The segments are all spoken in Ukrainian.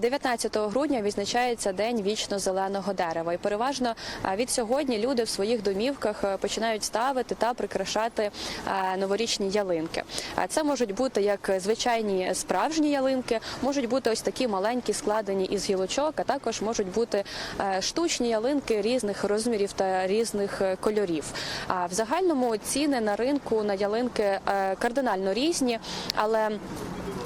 19 грудня відзначається день вічно зеленого дерева, і переважно е, від сьогодні люди в своїх домівках е, починають ставити та прикрашати е, новорічні ялинки. Це можуть бути як звичайні справжні ялинки, можуть бути ось такі маленькі, складені із гілочок, а також можуть бути штучні ялинки різних розмірів та різних кольорів. А в загальному ціни на ринку на ялинки кардинально різні, але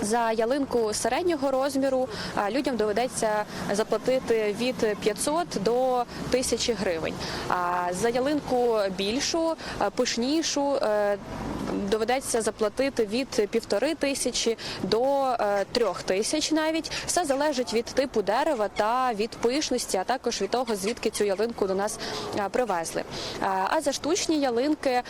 за ялинку середнього розміру людям доведеться заплатити від 500 до 1000 гривень. А за ялинку більшу, пишнішу е, доведеться заплатити від півтори тисячі до е, трьох тисяч навіть. Все залежить від типу дерева та від пишності, а також від того, звідки цю ялинку до нас е, привезли. А, за штучні ялинки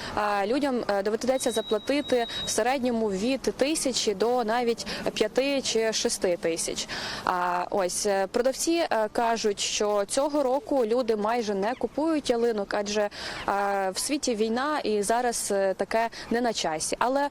людям доведеться заплатити в середньому від тисячі до навіть п'яти чи шести тисяч. А ось е, продавці е, кажуть, що цього року люди майже не купують ялинок, адже е, в світі війна і зараз таке не на часі. Але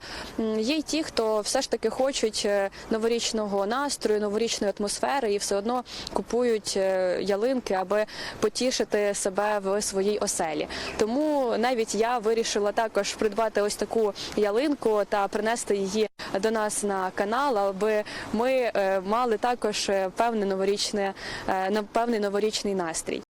є й ті, хто все ж таки хочуть новорічного настрою, новорічної атмосфери і все одно купують ялинки, аби потішити себе в своїй оселі. Тому навіть я вирішила також придбати ось таку ялинку та принести її до нас на канал, аби ми е, мали також е, певне новорічне, е, певний новорічний настрій.